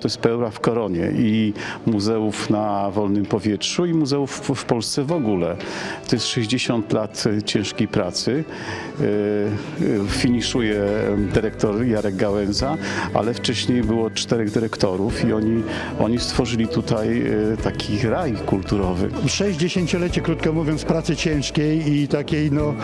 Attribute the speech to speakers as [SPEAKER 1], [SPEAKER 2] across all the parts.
[SPEAKER 1] To jest pełra w koronie i muzeów na wolnym powietrzu i muzeów w, Polsce w ogóle. To jest 60 lat e, ciężkiej pracy. E, e, Finiszuje dyrektor Jarek Gałęza, ale wcześniej było czterech dyrektorów i oni, oni stworzyli tutaj taki raj kulturowy.
[SPEAKER 2] Sześć dziesięciolecie, krótko mówiąc, pracy ciężkiej i takiej no,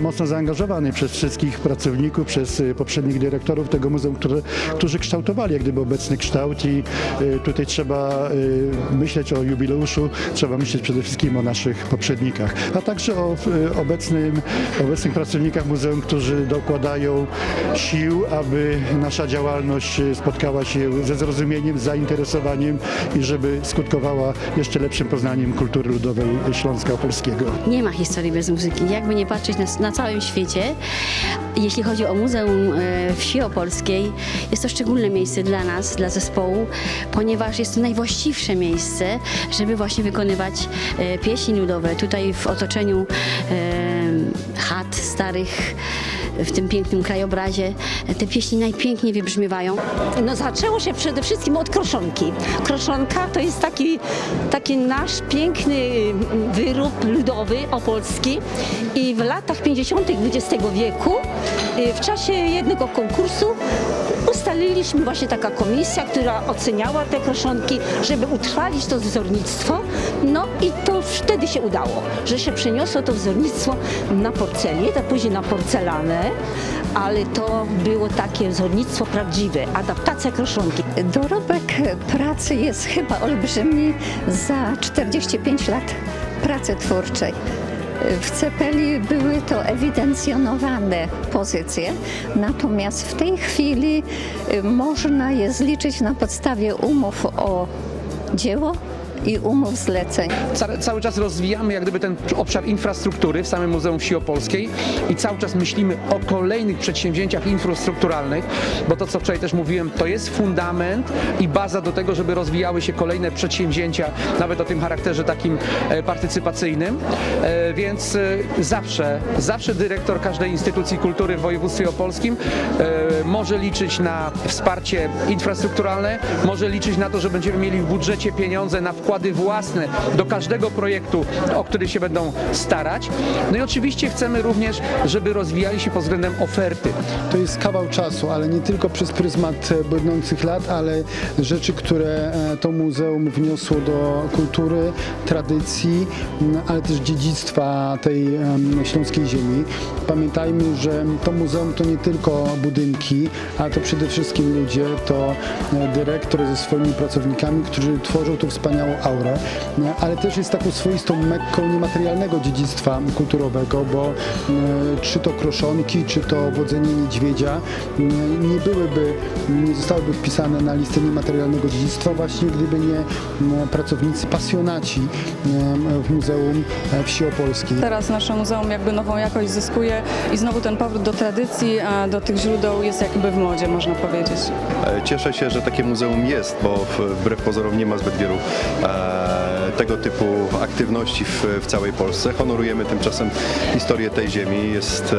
[SPEAKER 2] mocno zaangażowanej przez wszystkich pracowników, przez poprzednich dyrektorów tego muzeum, które, którzy kształtowali jak gdyby obecny kształt i y, tutaj trzeba y, myśleć o jubileuszu, trzeba myśleć przede wszystkim o naszych poprzednikach, a także o y, obecnym, obecnych pracownikach muzeum, którzy dokładają sił, aby nasza działalność spotkała się ze zrozumieniem, zainteresowaniem i żeby skutkowała jeszcze lepszym poznaniem kultury ludowej Śląska Opolskiego.
[SPEAKER 3] Nie ma historii bez muzyki. Jakby nie patrzeć na, na całym świecie, jeśli chodzi o Muzeum Wsi Opolskiej, jest to szczególne miejsce dla nas, dla zespołu, ponieważ jest to najwłaściwsze miejsce, żeby właśnie wykonywać e, pieśni ludowe. Tutaj w otoczeniu e, chat starych, w tym pięknym krajobrazie, te pieśni najpiękniej wybrzmiewają.
[SPEAKER 4] No zaczęło się przede wszystkim od kroszonki. Kroszonka to jest taki, taki nasz piękny wyrób ludowy opolski i w latach 50. XX wieku y, w czasie jednego konkursu ustaliliśmy właśnie taka komisja, która oceniała te kroszonki, żeby utrwalić to wzornictwo. No i to wtedy się udało, że się przeniosło to wzornictwo na porcelię, a później na porcelanę, ale to było takie wzornictwo prawdziwe, adaptacja kroszonki.
[SPEAKER 5] Dorobek pracy jest chyba olbrzymi za 45 lat pracy twórczej. W Cepeli były to ewidencjonowane pozycje, natomiast w tej chwili y, można je zliczyć na podstawie umów o dzieło i umów zleceń.
[SPEAKER 6] Ca- cały czas rozwijamy jak gdyby ten obszar infrastruktury w samym Muzeum Wsi Opolskiej i cały czas myślimy o kolejnych przedsięwzięciach infrastrukturalnych, bo to co wczoraj też mówiłem, to jest fundament i baza do tego, żeby rozwijały się kolejne przedsięwzięcia, nawet o tym charakterze takim e, partycypacyjnym, e, więc e, zawsze, zawsze dyrektor każdej instytucji kultury w województwie opolskim może liczyć na wsparcie infrastrukturalne, może liczyć na to, że będziemy mieli w budżecie pieniądze na wkłady własne do każdego projektu, o który się będą starać. No i oczywiście chcemy również, żeby rozwijali się pod względem oferty.
[SPEAKER 7] To jest kawał czasu, ale nie tylko przez pryzmat e, błędnących lat, ale rzeczy, które e, to muzeum wniosło do kultury, tradycji, m, ale też dziedzictwa tej śląskiej ziemi. Pamiętajmy, że to muzeum to nie tylko budynki, ale to przede wszystkim ludzie, to e, dyrektor ze swoimi pracownikami, którzy tworzą tu wspaniałą aurę, m, ale też jest taką swoistą mekką niematerialnego dziedzictwa kulturowego, bo e, czy to kroszonki, czy to wodzenie niedźwiedzia m, nie byłyby, nie zostałyby wpisane na listę niematerialnego dziedzictwa właśnie gdyby nie m, pracownicy, pasjonaci w Muzeum e, Wsi Opolskiej.
[SPEAKER 8] Teraz nasze muzeum jakby nową jakość zyskuje i znowu ten powrót do tradycji, a do tych źródeł jest jakby w modzie, można powiedzieć.
[SPEAKER 9] E, Cieszę się, że takie muzeum jest, bo wbrew pozorom nie ma zbyt wielu e, tego typu aktywności w, w całej Polsce. Honorujemy tymczasem historię tej ziemi. Jest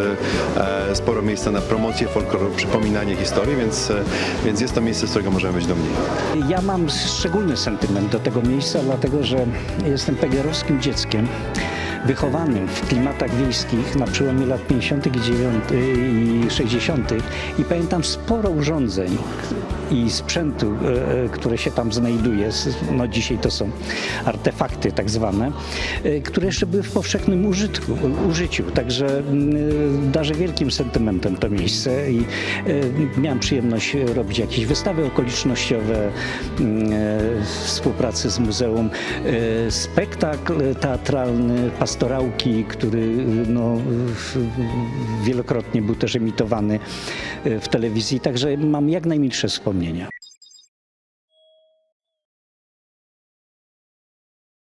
[SPEAKER 9] e, e, sporo miejsca na promocję folkloru, przypominanie historii, więc, e, więc jest to miejsce, z którego możemy być dumni.
[SPEAKER 10] Ja mam szczególny sentyment do tego miejsca, dlatego że jestem pegerowskim dzieckiem wychowanym w klimatach wiejskich na przełomie lat 50. i 9 i 60. i pamiętam sporo urządzeń i sprzętu, e, e, które się tam znajduje, no dzisiaj to są artefakty tak zwane, e, które jeszcze były w powszechnym użytku, użyciu, także mm, darzę wielkim sentymentem to miejsce i miałem przyjemność robić jakieś wystawy okolicznościowe mm, współpracy z muzeum, spektakl teatralny Pastorałki, który no, wielokrotnie był też emitowany e, w telewizji, także mam jak najmilsze wspomnienia.